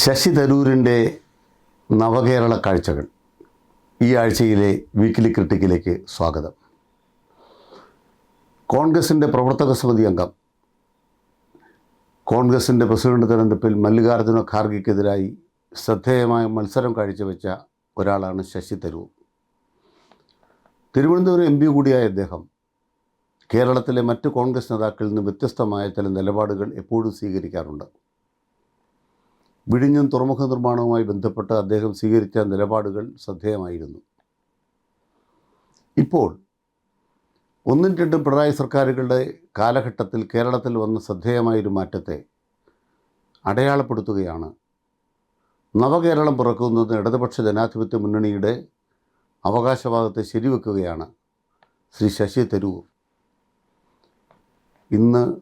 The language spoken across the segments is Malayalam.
ശശി തരൂരിന്റെ നവകേരള കാഴ്ചകൾ ഈ ആഴ്ചയിലെ വീക്കിലി ക്രിട്ടിക്കിലേക്ക് സ്വാഗതം. കോൺഗ്രസിന്റെ പ്രവർത്തക സമിതി അംഗം കോൺഗ്രസിന്റെ പ്രസിഡന്റ് തെരഞ്ഞെടുപ്പിൽ മല്ലികാർജുന ഖാർഗെക്കെതിരായി ശ്രദ്ധേയമായ മത്സരം കാഴ്ചവെച്ച ഒരാളാണ് ശശി തരൂർ. തിരുവനന്തപുരം എം പി കൂടിയായ അദ്ദേഹം കേരളത്തിലെ മറ്റ് കോൺഗ്രസ് നേതാക്കളിൽ നിന്ന് വ്യത്യസ്തമായ ചില നിലപാടുകൾ എപ്പോഴും സ്വീകരിക്കാറുണ്ട്. വിഴിഞ്ഞം തുറമുഖ നിർമ്മാണവുമായി ബന്ധപ്പെട്ട് അദ്ദേഹം സ്വീകരിച്ച നിലപാടുകൾ ശ്രദ്ധേയമായിരുന്നു. ഇപ്പോൾ ഒന്നും രണ്ടും പിണറായി സർക്കാരുകളുടെ കാലഘട്ടത്തിൽ കേരളത്തിൽ വന്ന ശ്രദ്ധേയമായൊരു മാറ്റത്തെ അടയാളപ്പെടുത്തുകയാണ്. നവകേരളം പിറക്കുന്നത് ഇടതുപക്ഷ ജനാധിപത്യ മുന്നണിയുടെ അവകാശവാദത്തെ ശരിവെക്കുകയാണ് ശ്രീ ശശി തരൂർ. ഇന്ന്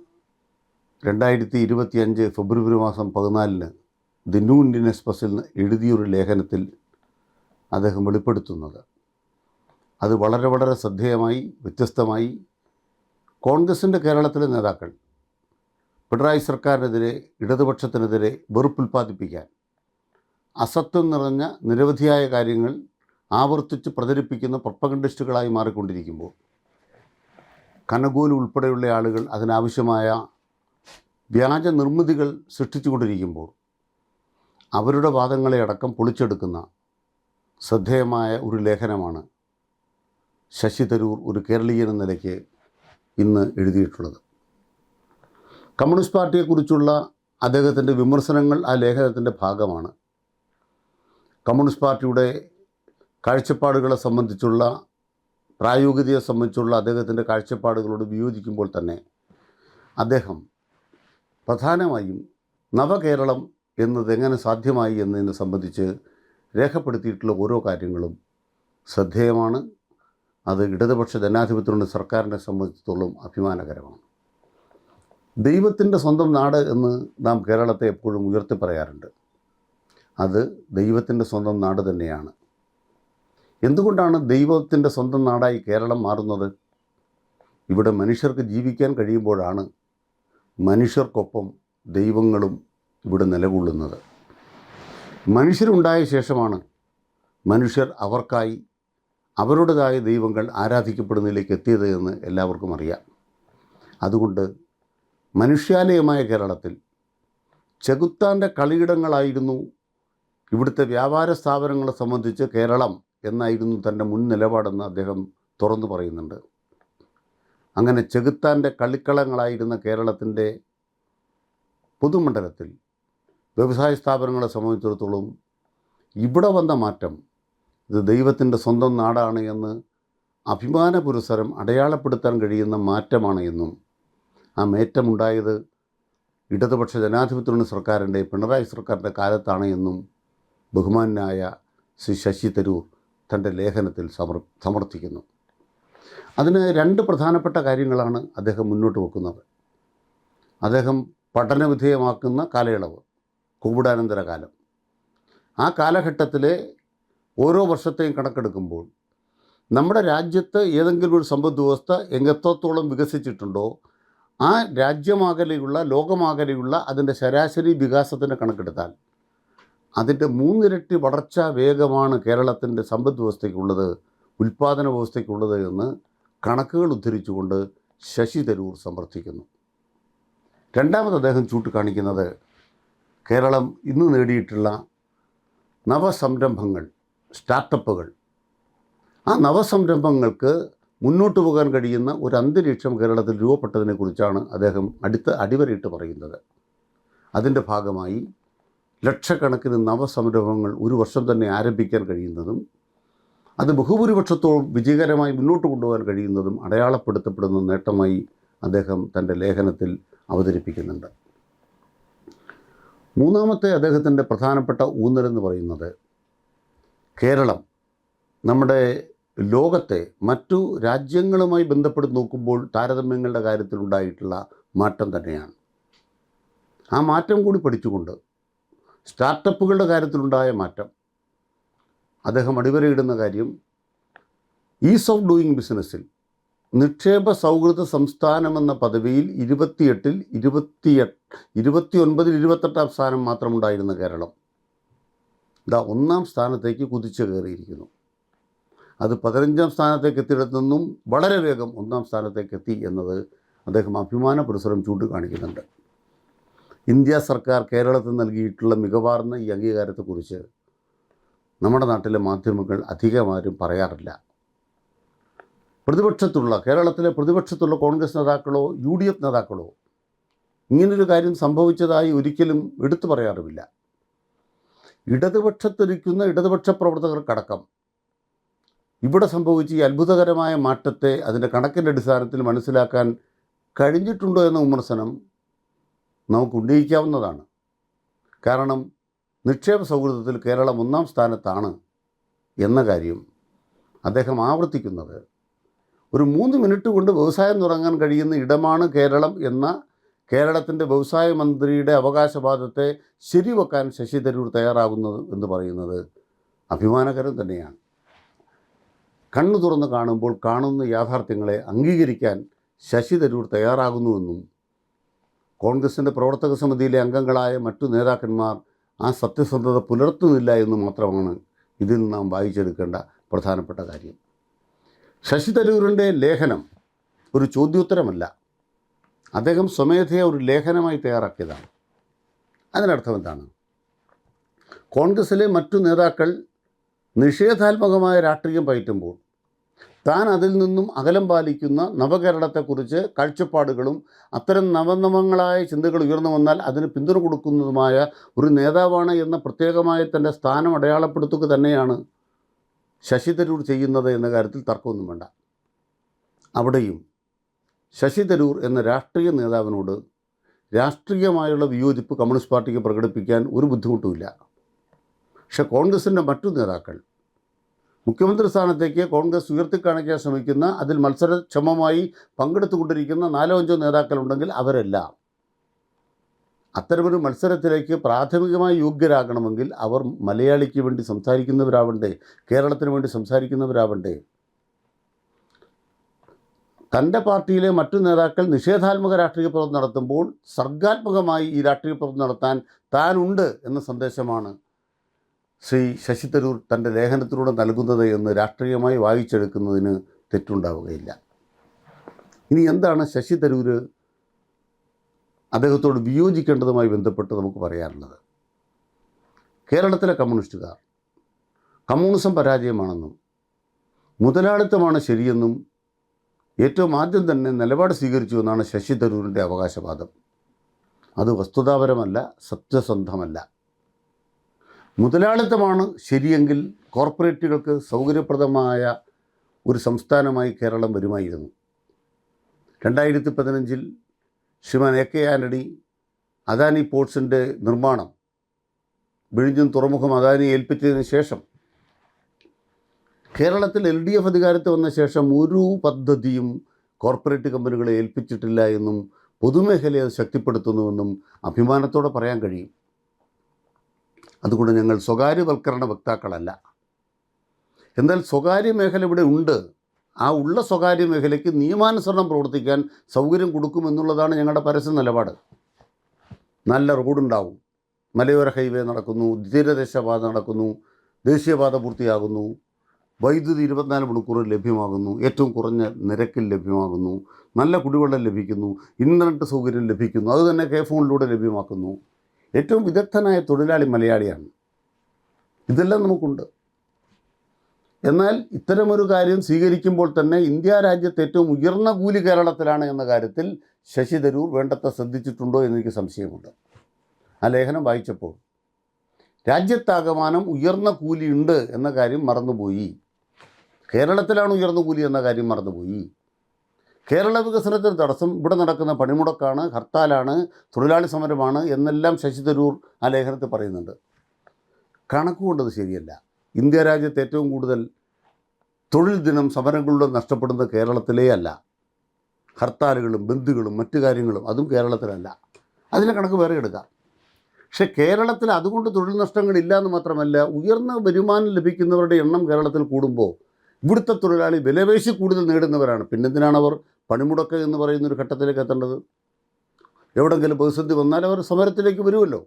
രണ്ടായിരത്തി ഇരുപത്തിയഞ്ച് ഫെബ്രുവരി മാസം പതിനാലിന് ദി ന്യൂ ഇന്ത്യൻ എക്സ്പ്രസിൽ എഴുതിയൊരു ലേഖനത്തിൽ അദ്ദേഹം വെളിപ്പെടുത്തുന്നത്. അത് വളരെ വളരെ ശ്രദ്ധേയമായി വ്യത്യസ്തമായി കോൺഗ്രസിന്റെ കേരളത്തിലെ നേതാക്കൾ പിണറായി സർക്കാരിനെതിരെ ഇടതുപക്ഷത്തിനെതിരെ വെറുപ്പുൽപ്പാദിപ്പിക്കാൻ അസത്വം നിറഞ്ഞ നിരവധിയായ കാര്യങ്ങൾ ആവർത്തിച്ച് പ്രചരിപ്പിക്കുന്ന പ്രൊപ്പഗണ്ടിസ്റ്റുകളായി മാറിക്കൊണ്ടിരിക്കുമ്പോൾ കനകൂൽ ഉൾപ്പെടെയുള്ള ആളുകൾ അതിനാവശ്യമായ വ്യാജ നിർമ്മിതികൾ സൃഷ്ടിച്ചുകൊണ്ടിരിക്കുമ്പോൾ അവരുടെ വാദങ്ങളെ അടക്കം പൊളിച്ചെടുക്കുന്ന ശ്രദ്ധേയമായ ഒരു ലേഖനമാണ് ശശി തരൂർ ഒരു കേരളീയൻ എന്ന നിലയ്ക്ക് ഇന്ന് എഴുതിയിട്ടുള്ളത്. കമ്മ്യൂണിസ്റ്റ് പാർട്ടിയെക്കുറിച്ചുള്ള അദ്ദേഹത്തിന്റെ വിമർശനങ്ങൾ ആ ലേഖനത്തിന്റെ ഭാഗമാണ്. കമ്മ്യൂണിസ്റ്റ് പാർട്ടിയുടെ കാഴ്ചപ്പാടുകളെ സംബന്ധിച്ചുള്ള പ്രായോഗികതയെ സംബന്ധിച്ചുള്ള അദ്ദേഹത്തിന്റെ കാഴ്ചപ്പാടുകളോട് വിയോജിക്കുമ്പോൾ തന്നെ അദ്ദേഹം പ്രധാനമായും നവകേരളം എന്നത് എങ്ങനെ സാധ്യമായി എന്നതിനെ സംബന്ധിച്ച് രേഖപ്പെടുത്തിയിട്ടുള്ള ഓരോ കാര്യങ്ങളും ശ്രദ്ധേയമാണ്. അത് ഇടതുപക്ഷ ജനാധിപത്യത്തിലുള്ള സർക്കാരിനെ സംബന്ധിച്ചിടത്തോളം അഭിമാനകരമാണ്. ദൈവത്തിന്റെ സ്വന്തം നാട് എന്ന് നാം കേരളത്തെ എപ്പോഴും ഉയർത്തി പറയാറുണ്ട്. അത് ദൈവത്തിന്റെ സ്വന്തം നാട് തന്നെയാണ്. എന്തുകൊണ്ടാണ് ദൈവത്തിന്റെ സ്വന്തം നാടായി കേരളം മാറുന്നത്? ഇവിടെ മനുഷ്യർക്ക് ജീവിക്കാൻ കഴിയുമ്പോഴാണ് മനുഷ്യർക്കൊപ്പം ദൈവങ്ങളും ഇവിടെ നിലകൊള്ളുന്നത്. മനുഷ്യരുണ്ടായ ശേഷമാണ് മനുഷ്യർ അവർക്കായി അവരുടേതായ ദൈവങ്ങൾ ആരാധിക്കപ്പെടുന്നതിലേക്ക് എത്തിയത് എന്ന് എല്ലാവർക്കും അറിയാം. അതുകൊണ്ട് മനുഷ്യാലയമായ കേരളത്തിൽ ചെകുത്താന്റെ കളിയിടങ്ങളായിരുന്നു ഇവിടുത്തെ വ്യാപാര സ്ഥാപനങ്ങളെ സംബന്ധിച്ച് കേരളം എന്നായിരുന്നു തന്റെ മുൻ നിലപാടെന്ന് അദ്ദേഹം തുറന്നു പറയുന്നുണ്ട്. അങ്ങനെ ചെകുത്താന്റെ കളിക്കളങ്ങളായിരുന്ന കേരളത്തിന്റെ പൊതുമണ്ഡലത്തിൽ വ്യവസായ സ്ഥാപനങ്ങളെ സംബന്ധിച്ചിടത്തോളം ഇവിടെ വന്ന മാറ്റം ഇത് ദൈവത്തിന്റെ സ്വന്തം നാടാണ് എന്ന് അഭിമാന പുരസരം അടയാളപ്പെടുത്താൻ കഴിയുന്ന മാറ്റമാണ് എന്നും ആ മേറ്റമുണ്ടായത് ഇടതുപക്ഷ ജനാധിപത്യ സർക്കാരിന്റെ പിണറായി സർക്കാരിന്റെ കാലത്താണ് എന്നും ബഹുമാനായ ശ്രീ ശശി തരൂർ തന്റെ ലേഖനത്തിൽ സമർ സമർത്ഥിക്കുന്നു. അതിന് രണ്ട് പ്രധാനപ്പെട്ട കാര്യങ്ങളാണ് അദ്ദേഹം മുന്നോട്ട് വെക്കുന്നത്. അദ്ദേഹം പഠനവിധേയമാക്കുന്ന കാലയളവ്. കോവിഡാനന്തര കാലം ആ കാലഘട്ടത്തിലെ ഓരോ വർഷത്തെയും കണക്കെടുക്കുമ്പോൾ നമ്മുടെ രാജ്യത്ത് ഏതെങ്കിലും ഒരു സമ്പദ് വ്യവസ്ഥ എങ്ങത്തോളം വികസിച്ചിട്ടുണ്ടോ ആ രാജ്യമാകലെയുള്ള ലോകമാകലെയുള്ള അതിന്റെ ശരാശരി വികാസത്തിന്റെ കണക്കെടുത്താൽ അതിന്റെ മൂന്നിരട്ടി വളർച്ചാ വേഗമാണ് കേരളത്തിന്റെ സമ്പദ് വ്യവസ്ഥയ്ക്കുള്ളത് ഉൽപ്പാദന വ്യവസ്ഥയ്ക്കുള്ളത് എന്ന് കണക്കുകൾ ഉദ്ധരിച്ചുകൊണ്ട് ശശി തരൂർ സമർത്ഥിക്കുന്നു. രണ്ടാമത് അദ്ദേഹം ചൂണ്ടിക്കാണിക്കുന്നത് കേരളം ഇന്ന് നേടിയിട്ടുള്ള നവസംരംഭങ്ങൾ സ്റ്റാർട്ടപ്പുകൾ. ആ നവസംരംഭങ്ങൾക്ക് മുന്നോട്ട് പോകാൻ കഴിയുന്ന ഒരു അന്തരീക്ഷം കേരളത്തിൽ രൂപപ്പെട്ടതിനെക്കുറിച്ചാണ് അദ്ദേഹം അടുത്ത അടിവരയിട്ട് പറയുന്നത്. അതിന്റെ ഭാഗമായി ലക്ഷക്കണക്കിന് നവസംരംഭങ്ങൾ ഒരു വർഷം തന്നെ ആരംഭിക്കാൻ കഴിയുന്നതും അത് ബഹുഭൂരിപക്ഷത്തോളം വിജയകരമായി മുന്നോട്ട് കൊണ്ടുപോകാൻ കഴിയുന്നതും അടയാളപ്പെടുത്തപ്പെടുന്ന നേട്ടമായി അദ്ദേഹം തന്റെ ലേഖനത്തിൽ അവതരിപ്പിക്കുന്നുണ്ട്. മൂന്നാമത്തെ അദ്ദേഹത്തിന്റെ പ്രധാനപ്പെട്ട ഊന്നൽ എന്ന് പറയുന്നത് കേരളം നമ്മുടെ ലോകത്തെ മറ്റു രാജ്യങ്ങളുമായി ബന്ധപ്പെട്ട് നോക്കുമ്പോൾ താരതമ്യങ്ങളുടെ കാര്യത്തിലുണ്ടായിട്ടുള്ള മാറ്റം തന്നെയാണ്. ആ മാറ്റം കൂടി പഠിച്ചുകൊണ്ട് സ്റ്റാർട്ടപ്പുകളുടെ കാര്യത്തിലുണ്ടായ മാറ്റം അദ്ദേഹം അടിവരയിടുന്ന കാര്യം ഈസ് ഓഫ് ഡൂയിങ് ബിസിനസ്സിൽ നിക്ഷേപ സൗഹൃദ സംസ്ഥാനമെന്ന പദവിയിൽ ഇരുപത്തിയെട്ടിൽ ഇരുപത്തിയെട്ട് ഇരുപത്തിയൊൻപതിൽ ഇരുപത്തെട്ടാം സ്ഥാനം മാത്രമുണ്ടായിരുന്ന കേരളം. ഇതാ ഒന്നാം സ്ഥാനത്തേക്ക് കുതിച്ചു കയറിയിരിക്കുന്നു. അത് പതിനഞ്ചാം സ്ഥാനത്തേക്ക് എത്തിയിടത്തു നിന്നും വളരെ വേഗം ഒന്നാം സ്ഥാനത്തേക്ക് എത്തി എന്നത് അദ്ദേഹം അഭിമാന പുരസരം ചൂണ്ടിക്കാണിക്കുന്നുണ്ട്. ഇന്ത്യ സർക്കാർ കേരളത്തിൽ നൽകിയിട്ടുള്ള മികവാർന്ന ഈ അംഗീകാരത്തെക്കുറിച്ച് നമ്മുടെ നാട്ടിലെ മാധ്യമങ്ങൾ അധികമാരും പറയാറില്ല. പ്രതിപക്ഷത്തുള്ള കേരളത്തിലെ പ്രതിപക്ഷത്തുള്ള കോൺഗ്രസ് നേതാക്കളോ യു ഡി എഫ് നേതാക്കളോ ഇങ്ങനൊരു കാര്യം സംഭവിച്ചതായി ഒരിക്കലും എടുത്തു പറയാറുമില്ല. ഇടതുപക്ഷത്തിരിക്കുന്ന ഇടതുപക്ഷ പ്രവർത്തകർക്കടക്കം ഇവിടെ സംഭവിച്ച ഈ അത്ഭുതകരമായ മാറ്റത്തെ അതിന്റെ കണക്കിന്റെ അടിസ്ഥാനത്തിൽ മനസ്സിലാക്കാൻ കഴിഞ്ഞിട്ടുണ്ടോ എന്ന വിമർശനം നമുക്ക് ഉന്നയിക്കാവുന്നതാണ്. കാരണം നിക്ഷേപ സൗഹൃദത്തിൽ കേരളം ഒന്നാം സ്ഥാനത്താണ് എന്ന കാര്യം അദ്ദേഹം ആവർത്തിക്കുന്നത് ഒരു മൂന്ന് മിനിറ്റ് കൊണ്ട് വ്യവസായം തുടങ്ങാൻ കഴിയുന്ന ഇടമാണ് കേരളം എന്ന കേരളത്തിന്റെ വ്യവസായ മന്ത്രിയുടെ അവകാശവാദത്തെ ശരിവെക്കാൻ ശശി തരൂർ തയ്യാറാകുന്നത് എന്ന് പറയുന്നത് അഭിമാനകരം തന്നെയാണ്. കണ്ണു തുറന്ന് കാണുമ്പോൾ കാണുന്ന യാഥാർത്ഥ്യങ്ങളെ അംഗീകരിക്കാൻ ശശി തരൂർ തയ്യാറാകുന്നുവെന്നും കോൺഗ്രസിന്റെ പ്രവർത്തക സമിതിയിലെ അംഗങ്ങളായ മറ്റു നേതാക്കന്മാർ ആ സത്യസന്ധത പുലർത്തുന്നില്ല എന്ന് മാത്രമാണ് ഇതിൽ നാം വായിച്ചെടുക്കേണ്ട പ്രധാനപ്പെട്ട കാര്യം. ശശി തരൂരിന്റെ ലേഖനം ഒരു ചോദ്യോത്തരമല്ല. അദ്ദേഹം സ്വമേധയ ഒരു ലേഖനമായി തയ്യാറാക്കിയതാണ്. അതിനർത്ഥം എന്താണ്? കോൺഗ്രസിലെ മറ്റു നേതാക്കൾ നിഷേധാത്മകമായ രാഷ്ട്രീയം പയറ്റുമ്പോൾ താൻ അതിൽ നിന്നും അകലം പാലിക്കുന്ന നവകേരളത്തെക്കുറിച്ച് കാഴ്ചപ്പാടുകളും അത്തരം നവനവങ്ങളായ ചിന്തകൾ ഉയർന്നു വന്നാൽ അതിന് പിന്തുണ കൊടുക്കുന്നതുമായ ഒരു നേതാവാണ് എന്ന പ്രത്യേകമായ തന്റെ സ്ഥാനം അടയാളപ്പെടുത്തുക തന്നെയാണ് ശശി തരൂർ ചെയ്യുന്നത് എന്ന കാര്യത്തിൽ തർക്കമൊന്നും വേണ്ട. അവിടെയും ശശി തരൂർ എന്ന രാഷ്ട്രീയ നേതാവിനോട് രാഷ്ട്രീയമായുള്ള വിയോജിപ്പ് കമ്മ്യൂണിസ്റ്റ് പാർട്ടിക്ക് പ്രകടിപ്പിക്കാൻ ഒരു ബുദ്ധിമുട്ടുമില്ല. പക്ഷേ കോൺഗ്രസിന്റെ മറ്റു നേതാക്കൾ മുഖ്യമന്ത്രി സ്ഥാനത്തേക്ക് കോൺഗ്രസ് ഉയർത്തിക്കാണിക്കാൻ ശ്രമിക്കുന്ന അതിൽ മത്സരക്ഷമമായി പങ്കെടുത്തുകൊണ്ടിരിക്കുന്ന നാലോ അഞ്ചോ നേതാക്കളുണ്ടെങ്കിൽ അവരെല്ലാം അത്തരമൊരു മത്സരത്തിലേക്ക് പ്രാഥമികമായി യോഗ്യരാകണമെങ്കിൽ അവർ മലയാളിക്ക് വേണ്ടി സംസാരിക്കുന്നവരാവണ്ടേ കേരളത്തിന് വേണ്ടി സംസാരിക്കുന്നവരാവണ്ടേ. തന്റെ പാർട്ടിയിലെ മറ്റു നേതാക്കൾ നിഷേധാത്മക രാഷ്ട്രീയ പ്രവർത്തനം നടത്തുമ്പോൾ സർഗാത്മകമായി ഈ രാഷ്ട്രീയ പ്രവർത്തനം നടത്താൻ താനുണ്ട് എന്ന സന്ദേശമാണ് ശ്രീ ശശി തരൂർ തന്റെ ലേഖനത്തിലൂടെ നൽകുന്നത് എന്ന് രാഷ്ട്രീയമായി വായിച്ചെടുക്കുന്നതിന് തെറ്റുണ്ടാവുകയില്ല. ഇനി എന്താണ് ശശി തരൂർ അദ്ദേഹത്തോട് വിയോജിക്കേണ്ടതുമായി ബന്ധപ്പെട്ട് നമുക്ക് പറയാനുള്ളത്. കേരളത്തിലെ കമ്മ്യൂണിസ്റ്റുകാർ കമ്മ്യൂണിസം പരാജയമാണെന്നും മുതലാളിത്തമാണ് ശരിയെന്നും ഏറ്റവും ആദ്യം തന്നെ നിലപാട് സ്വീകരിച്ചു എന്നാണ് ശശി തരൂരിന്റെ അവകാശവാദം. അത് വസ്തുതാപരമല്ല സത്യസന്ധമല്ല. മുതലാളിത്തമാണ് ശരിയെങ്കിൽ കോർപ്പറേറ്റുകൾക്ക് സൗകര്യപ്രദമായ ഒരു സംസ്ഥാനമായി കേരളം വരുമായിരുന്നു. രണ്ടായിരത്തി പതിനഞ്ചിൽ ശ്രീമാൻ എ കെ ആന്റണി അദാനി പോർട്സിന്റെ നിർമ്മാണം വിഴിഞ്ഞും തുറമുഖം അദാനി ഏൽപ്പിച്ചതിന് ശേഷം കേരളത്തിൽ എൽ ഡി എഫ് അധികാരത്തിൽ വന്ന ശേഷം ഒരു പദ്ധതിയും കോർപ്പറേറ്റ് കമ്പനികളെ ഏൽപ്പിച്ചിട്ടില്ല എന്നും പൊതുമേഖലയെ അത് ശക്തിപ്പെടുത്തുന്നുവെന്നും അഭിമാനത്തോടെ പറയാൻ കഴിയും. അതുകൊണ്ട് ഞങ്ങൾ സ്വകാര്യവൽക്കരണ വക്താക്കളല്ല. എന്നാൽ സ്വകാര്യ മേഖല ഇവിടെ ഉണ്ട്. ആ ഉള്ള സ്വകാര്യ മേഖലയ്ക്ക് നിയമാനുസരണം പ്രവർത്തിക്കാൻ സൗകര്യം കൊടുക്കുമെന്നുള്ളതാണ് ഞങ്ങളുടെ പരസ്യ നിലപാട്. നല്ല റോഡുണ്ടാവും. മലയോര ഹൈവേ നടക്കുന്നു തീരദേശപാത നടക്കുന്നു ദേശീയപാത പൂർത്തിയാകുന്നു വൈദ്യുതി ഇരുപത്തിനാല് മണിക്കൂറിൽ ലഭ്യമാകുന്നു ഏറ്റവും കുറഞ്ഞ നിരക്കിൽ ലഭ്യമാകുന്നു നല്ല കുടിവെള്ളം ലഭിക്കുന്നു ഇന്റർനെറ്റ് സൗകര്യം ലഭിക്കുന്നു അതുതന്നെ കെ ഫോണിലൂടെ ലഭ്യമാക്കുന്നു. ഏറ്റവും വിദഗ്ധനായ തൊഴിലാളി മലയാളിയാണ്. ഇതെല്ലാം നമുക്കുണ്ട്. എന്നാൽ ഇത്തരമൊരു കാര്യം സ്വീകരിക്കുമ്പോൾ തന്നെ ഇന്ത്യ രാജ്യത്ത് ഏറ്റവും ഉയർന്ന കൂലി കേരളത്തിലാണ് എന്ന കാര്യത്തിൽ ശശി തരൂർ വേണ്ടത്ര ശ്രദ്ധിച്ചിട്ടുണ്ടോ എന്നെനിക്ക് സംശയമുണ്ട്. ആ ലേഖനം വായിച്ചപ്പോൾ രാജ്യത്താകമാനം ഉയർന്ന കൂലി ഉണ്ട് എന്ന കാര്യം മറന്നുപോയി. കേരളത്തിലാണ് ഉയർന്ന കൂലി എന്ന കാര്യം മറന്നുപോയി. കേരള വികസനത്തിന് തടസ്സം ഇവിടെ നടക്കുന്ന പണിമുടക്കാണ് ഹർത്താലാണ് തൊഴിലാളി സമരമാണ് എന്നെല്ലാം ശശി തരൂർ ആ ലേഖനത്തിൽ പറയുന്നുണ്ട്. കണക്കുകൊണ്ടത് ശരിയല്ല. ഇന്ത്യ രാജ്യത്ത് ഏറ്റവും കൂടുതൽ തൊഴിൽ ദിനം സമരങ്ങളിലൂടെ നഷ്ടപ്പെടുന്ന കേരളത്തിലേ അല്ല. ഹർത്താലുകളും ബന്ധുകളും മറ്റു കാര്യങ്ങളും അതും കേരളത്തിലല്ല. അതിലെ കണക്ക് വേറെ എടുക്കാം. പക്ഷെ കേരളത്തിൽ അതുകൊണ്ട് തൊഴിൽ നഷ്ടങ്ങളില്ല എന്ന് മാത്രമല്ല ഉയർന്ന വരുമാനം ലഭിക്കുന്നവരുടെ എണ്ണം കേരളത്തിൽ കൂടുമ്പോൾ ഇവിടുത്തെ തൊഴിലാളി വിലപേശി കൂടുതൽ നേടുന്നവരാണ്. പിന്നെന്തിനാണ് അവർ പണിമുടക്ക് എന്ന് പറയുന്ന ഒരു ഘട്ടത്തിലേക്ക് എത്തേണ്ടത്? എവിടെങ്കിലും പ്രതിസന്ധി വന്നാൽ അവർ സമരത്തിലേക്ക് വരുമല്ലോ.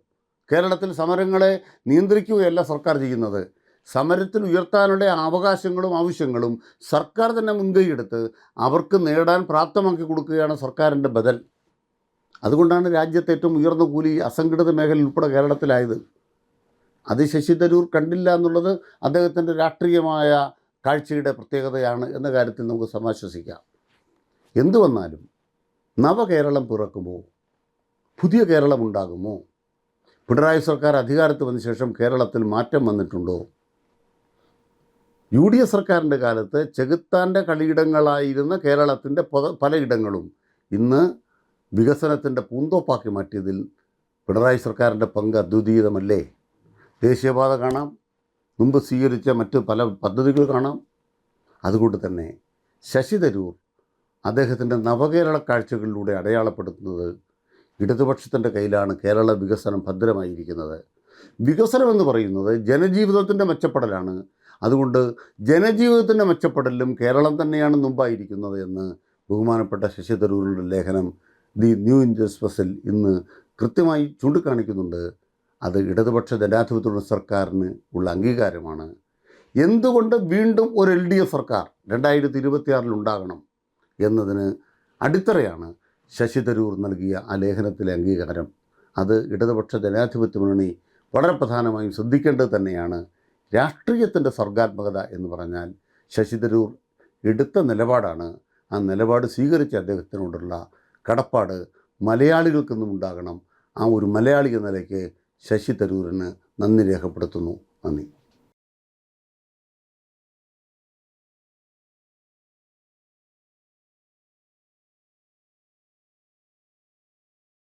കേരളത്തിൽ സമരങ്ങളെ നിയന്ത്രിക്കുകയല്ല സർക്കാർ ചെയ്യുന്നത്. സമരത്തിൽ ഉയർത്താനുള്ള അവകാശങ്ങളും ആവശ്യങ്ങളും സർക്കാർ തന്നെ മുൻകൈയെടുത്ത് അവർക്ക് നേടാൻ പ്രാപ്തമാക്കി കൊടുക്കുകയാണ് സർക്കാരിന്റെ ബദൽ. അതുകൊണ്ടാണ് രാജ്യത്തെ ഏറ്റവും ഉയർന്ന കൂലി അസംഘടിത മേഖല ഉൾപ്പെടെ കേരളത്തിലായത്. അത് ശശി തരൂർ കണ്ടില്ല എന്നുള്ളത് അദ്ദേഹത്തിന്റെ രാഷ്ട്രീയമായ കാഴ്ചയുടെ പ്രത്യേകതയാണ് എന്ന കാര്യത്തിൽ നമുക്ക് സമാശ്വസിക്കാം. എന്തു വന്നാലും നവകേരളം പിറക്കുമോ? പുതിയ കേരളം ഉണ്ടാകുമോ? പിണറായി സർക്കാർ അധികാരത്ത് വന്ന ശേഷം കേരളത്തിൽ മാറ്റം വന്നിട്ടുണ്ടോ? യു ഡി എഫ് സർക്കാരിന്റെ കാലത്ത് ചെകുത്താന്റെ കളിയിടങ്ങളായിരുന്ന കേരളത്തിന്റെ പല പലയിടങ്ങളും ഇന്ന് വികസനത്തിന്റെ പൂന്തോപ്പാക്കി മാറ്റിയതിൽ പിണറായി സർക്കാരിന്റെ പങ്ക് അദ്വിതീയമല്ലേ ദേശീയപാത കാണാം മുമ്പ് സ്വീകരിച്ച മറ്റ് പല പദ്ധതികൾ കാണാം. അതുകൊണ്ട് തന്നെ ശശി തരൂർ അദ്ദേഹത്തിന്റെ നവകേരള കാഴ്ചകളിലൂടെ അടയാളപ്പെടുത്തുന്നത് ഇടതുപക്ഷത്തിന്റെ കയ്യിലാണ് കേരള വികസനം ഭദ്രമായിരിക്കുന്നത്. വികസനം എന്ന് പറയുന്നത് ജനജീവിതത്തിന്റെ മെച്ചപ്പെടലാണ് അതുകൊണ്ട് ജനജീവിതത്തിന്റെ മെച്ചപ്പെടലും കേരളം തന്നെയാണ് മുമ്പായിരിക്കുന്നത് എന്ന് ബഹുമാനപ്പെട്ട ശശി തരൂരിന്റെ ലേഖനം ദി ന്യൂ ഇന്ത്യ സ്പെഷ്യൽ ഇന്ന് കൃത്യമായി ചൂണ്ടിക്കാണിക്കുന്നുണ്ട്. അത് ഇടതുപക്ഷ ജനാധിപത്യ സർക്കാരിന് ഉള്ള അംഗീകാരമാണ്. എന്തുകൊണ്ട് വീണ്ടും ഒരു എൽ ഡി എഫ് സർക്കാർ രണ്ടായിരത്തി ഇരുപത്തിയാറിൽ ഉണ്ടാകണം എന്നതിന് അടിത്തറയാണ് ശശി തരൂർ നൽകിയ ആ ലേഖനത്തിലെ അംഗീകാരം. അത് ഇടതുപക്ഷ ജനാധിപത്യ മുന്നണി വളരെ പ്രധാനമായും ശ്രദ്ധിക്കേണ്ടത് തന്നെയാണ്. രാഷ്ട്രീയത്തിന്റെ സർഗാത്മകത എന്ന് പറഞ്ഞാൽ ശശി തരൂർ എടുത്ത നിലപാടാണ് ആ നിലപാട് സ്വീകരിച്ച അദ്ദേഹത്തിനോടുള്ള കടപ്പാട് മലയാളികൾക്കൊന്നും ഉണ്ടാകണം. ആ ഒരു മലയാളി എന്ന നിലയ്ക്ക് ശശി തരൂരിന് നന്ദി രേഖപ്പെടുത്തുന്നു. നന്ദി.